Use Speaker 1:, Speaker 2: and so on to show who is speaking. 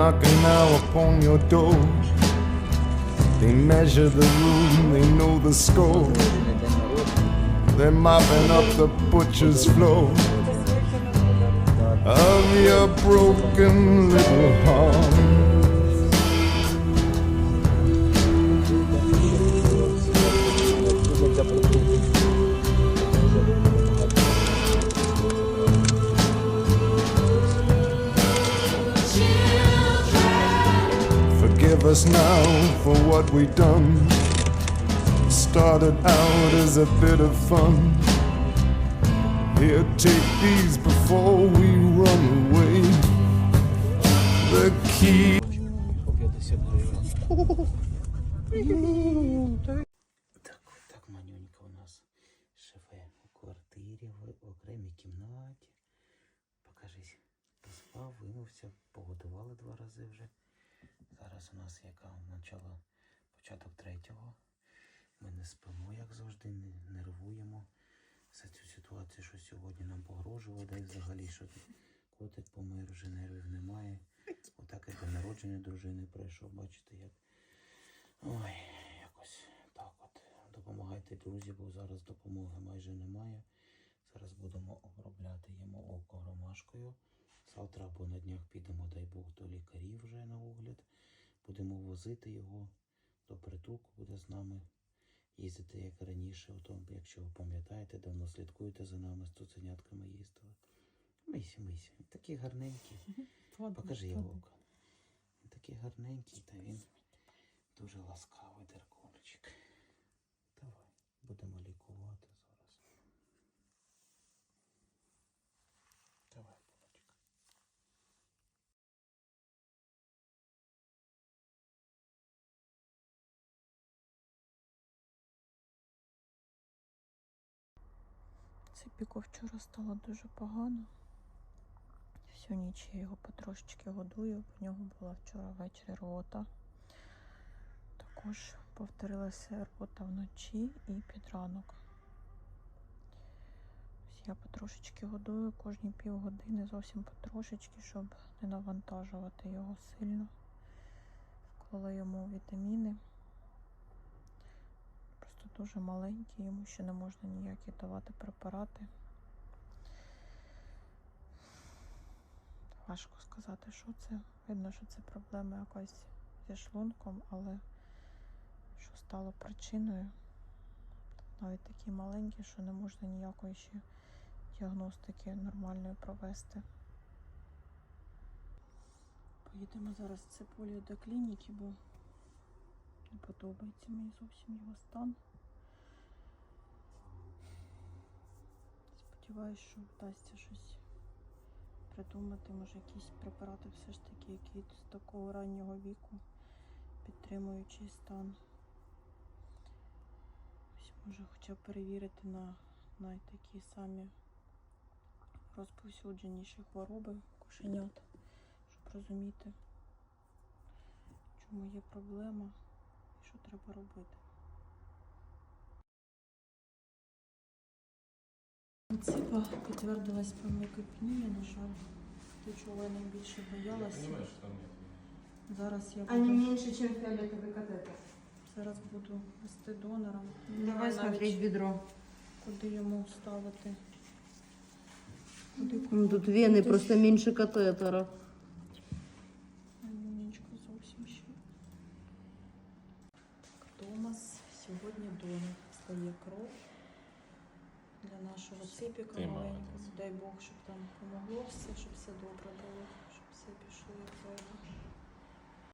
Speaker 1: now upon your door. They measure the room, they know the score. They're mopping up the butcher's floor of your broken little heart. Forgive us now for what we done. Started out as a bit of fun. Here, take these before we run away. The key.
Speaker 2: По 50 гривень. Так, так, манюнька у нас живе у квартирі, в окремій кімнаті. Покажись, поспав, вимився, погодували два рази вже. Зараз у нас яка начало початок третього. Ми не спимо, як завжди, не нервуємо за цю ситуацію, що сьогодні нам погрожувало, да взагалі, що котик помер, вже нервів немає. Отак і день народження дружини пройшов, бачите, як. Ой, якось так от. Допомагайте, друзі, бо зараз допомоги майже немає. Зараз будемо обробляти йому око ромашкою. Завтра або на днях підемо, дай Бог, до лікарів вже на огляд. Будемо возити його до притулку, буде з нами їздити як раніше. Ото, якщо ви пам'ятаєте, давно слідкуєте за нами з цуценятками їздили. Мисі, мисі, такий гарненький. Покажи його око. Він такий гарненький, та він дуже ласкавий деркончик. Давай, будемо лікувати зараз. Давай, булочка.
Speaker 3: Ципіку вчора стало дуже погано. Всю ніч я його потрошечки годую. В нього була вчора ввечері рота. Також повторилася рота вночі і під ранок. Я потрошечки годую кожні півгодини, зовсім потрошечки, щоб не навантажувати його сильно. Вклала йому вітаміни. Дуже маленький, йому ще не можна ніякі давати препарати. Важко сказати, що це. Видно, що це проблема якась зі шлунком, але що стало причиною. Навіть такі маленькі, що не можна ніякої ще діагностики нормальної провести. Поїдемо зараз з цибулею до клініки, бо не подобається мені зовсім його стан. Сподіваюсь, що вдасться щось придумати, може якісь препарати все ж таки, які з такого раннього віку підтримуючий стан. Ось може хоча б перевірити на найтакі самі розповсюдженіші хвороби кошенят, щоб розуміти, чому є проблема і що треба робити. Ципа підтвердилась пневмокопнія, на жаль. Те, чого я найбільше боялася. Зараз я
Speaker 4: А не
Speaker 3: буду,
Speaker 4: меньше, чем фиолетовый катетер.
Speaker 3: зараз буду вести донором. Не
Speaker 4: Давай
Speaker 3: знаю
Speaker 4: смотреть
Speaker 3: навіть,
Speaker 4: бедро.
Speaker 3: куди йому ставити. Куди
Speaker 4: Ну, Тут вены просто меньше катетера.
Speaker 3: Манюнечко зовсім ще. Томас сьогодні донор здає кров нашого ципіка
Speaker 2: Ти
Speaker 3: маленького. Дай Бог, щоб там помогло все, щоб все добре було, щоб все пішло як треба.